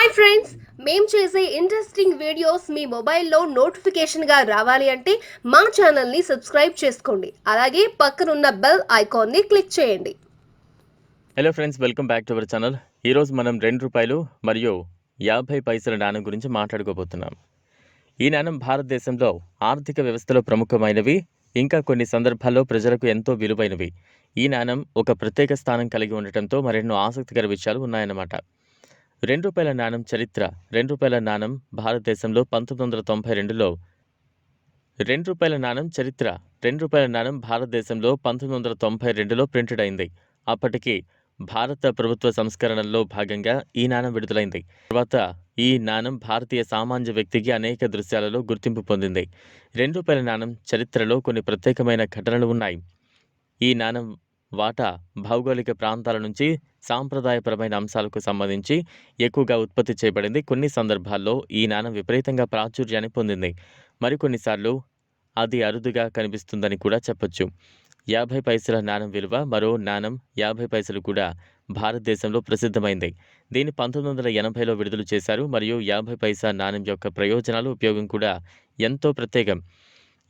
Hi friends మేము చేసే interesting videos మీ మొబైల్లో నోటిఫికేషన్గా రావాలి అంటే మా ఛానల్ని సబ్స్క్రైబ్ చేసుకోండి. అలాగే పక్కనున్న బెల్ ఐకాన్ని క్లిక్ చేయండి. Hello friends welcome back to our channel ఈరోజు మనం రెండు రూపాయలు మరియు యాభై పైసల నాణం గురించి మాట్లాడుకోబోతున్నాం. ఈ నాణం భారతదేశంలో ఆర్థిక వ్యవస్థలో ప్రముఖమైనవి ఇంకా కొన్ని సందర్భాల్లో ప్రజలకు ఎంతో విలువైనవి. ఈ నాణం ఒక ప్రత్యేక స్థానం కలిగి ఉండటంతో మరెన్నో ఆసక్తికర విషయాలు ఉన్నాయన్నమాట. రెండు రూపాయల నాణం చరిత్ర రెండు రూపాయల నాణం భారతదేశంలో పంతొమ్మిది వందల తొంభై రెండులో. రెండు రూపాయల నాణం చరిత్ర రెండు రూపాయల నాణం భారతదేశంలో పంతొమ్మిది వందల తొంభై రెండులో ప్రింటెడ్ అయింది. అప్పటికి భారత ప్రభుత్వ సంస్కరణల్లో భాగంగా ఈ నాణం విడుదలైంది. తర్వాత ఈ నాణం భారతీయ సామాన్య వ్యక్తికి అనేక దృశ్యాలలో గుర్తింపు పొందింది. రెండు రూపాయల నాణం చరిత్రలో కొన్ని ప్రత్యేకమైన ఘటనలు ఉన్నాయి. ఈ నాణం వాటా భౌగోళిక ప్రాంతాల నుంచి సాంప్రదాయపరమైన అంశాలకు సంబంధించి ఎక్కువగా ఉత్పత్తి చేయబడింది. కొన్ని సందర్భాల్లో ఈ నాణం విపరీతంగా ప్రాచుర్యాన్ని పొందింది. మరికొన్నిసార్లు అది అరుదుగా కనిపిస్తుందని కూడా చెప్పొచ్చు. యాభై పైసల నాణం విలువ మరో నాణం యాభై పైసలు కూడా భారతదేశంలో ప్రసిద్ధమైంది. దీన్ని పంతొమ్మిది వందల ఎనభైలో విడుదల చేశారు. మరియు యాభై పైసా నాణం యొక్క ప్రయోజనాలు ఉపయోగం కూడా ఎంతో ప్రత్యేకం.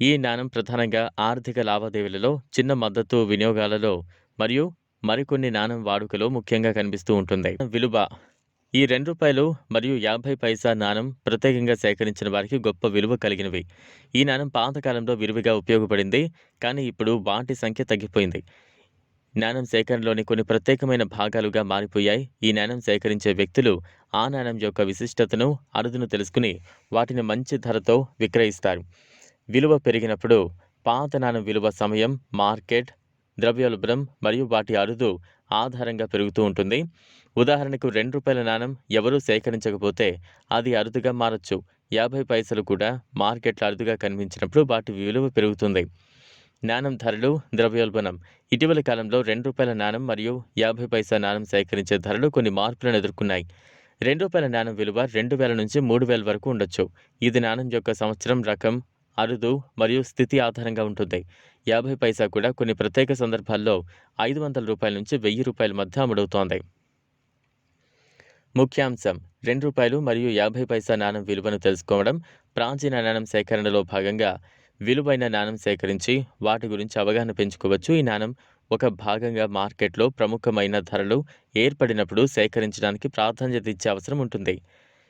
ఈ నాణం ప్రధానంగా ఆర్థిక లావాదేవీలలో చిన్న మద్దతు వినియోగాలలో మరియు మరికొన్ని నాణం వాడుకలో ముఖ్యంగా కనిపిస్తూ ఉంటుంది. విలువ. ఈ రెండు రూపాయలు మరియు యాభై పైసా నాణం ప్రత్యేకంగా సేకరించిన వారికి గొప్ప విలువ కలిగినవి. ఈ నాణం పాతకాలంలో విరివిగా ఉపయోగపడింది కానీ ఇప్పుడు వాటి సంఖ్య తగ్గిపోయింది. నాణం సేకరణలోని కొన్ని ప్రత్యేకమైన భాగాలుగా మారిపోయాయి. ఈ నాణం సేకరించే వ్యక్తులు ఆ నాణం యొక్క విశిష్టతను అరుదును తెలుసుకుని వాటిని మంచి ధరతో విక్రయిస్తారు. విలువ పెరిగినప్పుడు పాత నాణం విలువ సమయం మార్కెట్ ద్రవ్యోల్బణం మరియు వాటి అరుదు ఆధారంగా పెరుగుతూ ఉంటుంది. ఉదాహరణకు రెండు రూపాయల నాణం ఎవరూ సేకరించకపోతే అది అరుదుగా మారచ్చు. యాభై పైసలు కూడా మార్కెట్లో అరుదుగా కనిపించినప్పుడు వాటి విలువ పెరుగుతుంది. నాణం ధరలు ద్రవ్యోల్బణం. ఇటీవలి కాలంలో రెండు రూపాయల నాణం మరియు యాభై పైసా నాణం సేకరించే ధరలు కొన్ని మార్పులను ఎదుర్కొన్నాయి. రెండు రూపాయల నాణం విలువ రెండు వేల నుంచి మూడు వేల వరకు ఉండొచ్చు. ఇది నాణం యొక్క సంవత్సరం రకం అరుదు మరియు స్థితి ఆధారంగా ఉంటుంది. యాభై పైసా కూడా కొన్ని ప్రత్యేక సందర్భాల్లో ఐదు వందల రూపాయల నుంచి వెయ్యి రూపాయల మధ్య అమ్ముడవుతోంది. ముఖ్యాంశం రెండు రూపాయలు మరియు యాభై పైసా నాణం విలువను తెలుసుకోవడం ప్రాచీన నాణం సేకరణలో భాగంగా విలువైన నాణం సేకరించి వాటి గురించి అవగాహన పెంచుకోవచ్చు. ఈ నాణం ఒక భాగంగా మార్కెట్లో ప్రముఖమైన ధరలు ఏర్పడినప్పుడు సేకరించడానికి ప్రాధాన్యత ఇచ్చే అవసరం ఉంటుంది.